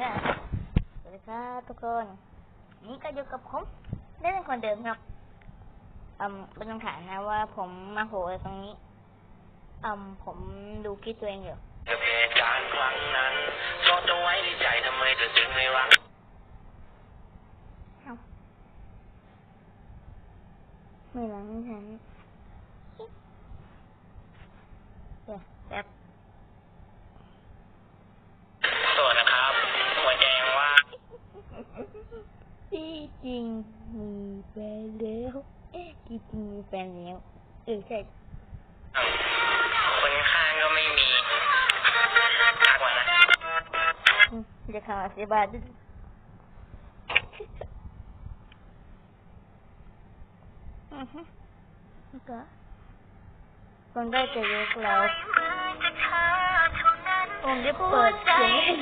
คลิปอยู่เนี่ยสวัสดีครับทุกคน นี่ก็อยู่กับผมได้เป็นคนเดิมครับอืมเป็นคำถามนะว่าผมมาโหอะไรตรงนี้อืมผมดูคลิปตัวเองอยู่กับเหตุการณ์ครั้งนั้นซ่อนเอาไว้ในใจทำไมเธอจึงไม่รักเอ้าไม่หลังฉัน จริงมีแฟนแล้วที่จริงมีแฟนแล้วเออใช่คนข้างก็ไม่มีทักมานะอืมจะข่าวเสียบาทด้วยอือฮึแล้วก็คนได้จะยกเราผมจะเปิดเสียงให้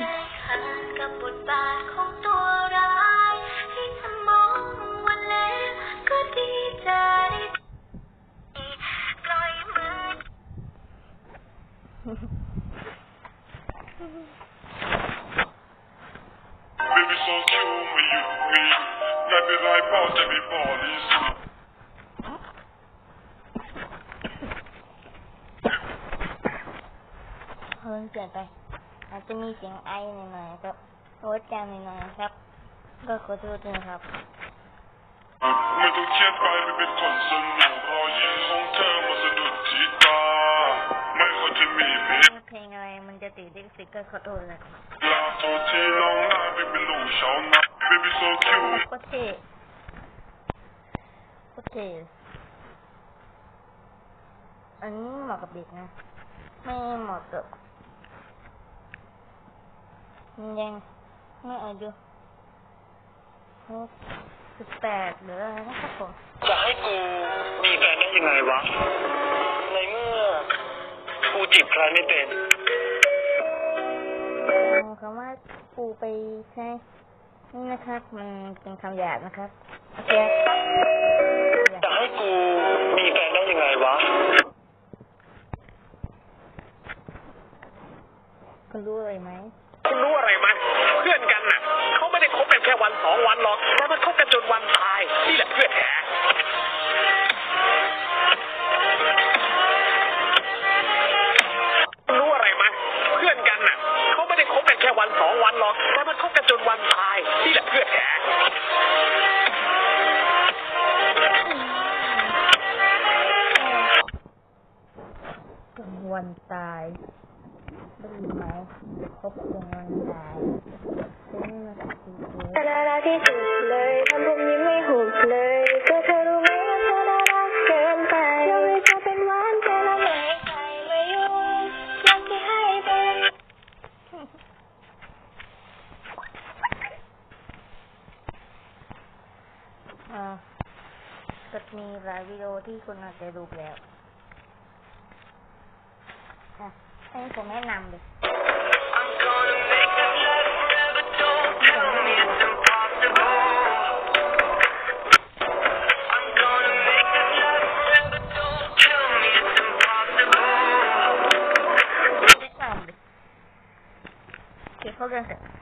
กับบทบาทของ Baby så kul med you, med you. När vi rajpar till vi bara i sol. เพิ่งเปลี่ยนไปอาจจะมีเสียงไอหน่อยๆครับโอ๊ตแกมหน่อยๆครับ ก็ขอโทษด้วยนะครับไม่ต้องเครียดไปไม่เป็นคนสนุกรอยยิ้มของเธอมาส จะติดดิสิกก็ขอโทษเลยครับลาโทษที่น้องหน้าไม่เป็นลูกชาวนโคตรเท่โคตรเทอันนี้เหมาะกับเด็กนะ ไม่เหมาะกับยังไม่อายุสิบแปดหรืออะไรนะครับผมจะให้กูมีแฟนได้ยังไงวะ ในเมื่อกูจีบใครไม่เป็น เอาคำว่าปูไปใช่นี่นะครับ มันเป็นคำหยาบนะครับโอเคจะให้กูมีแฟนได้ยังไงวะคุณรู้อะไรไหมคุณรู้อะไรไหมเพื่อนกันน่ะเขาไม่ได้คบกันแค่วันสองวันหรอกแต่มันคบ นี่แหละเพื่อนแท้จนวันตายได้ยินไหมพบกังวันตายเป็นมาสักทีเดียวน่ากที่ จะมีหลายวิดีโอที่คุณอาจจะดูแล้วให้ผมแนะนำเลยเขาเรียนเสร็จ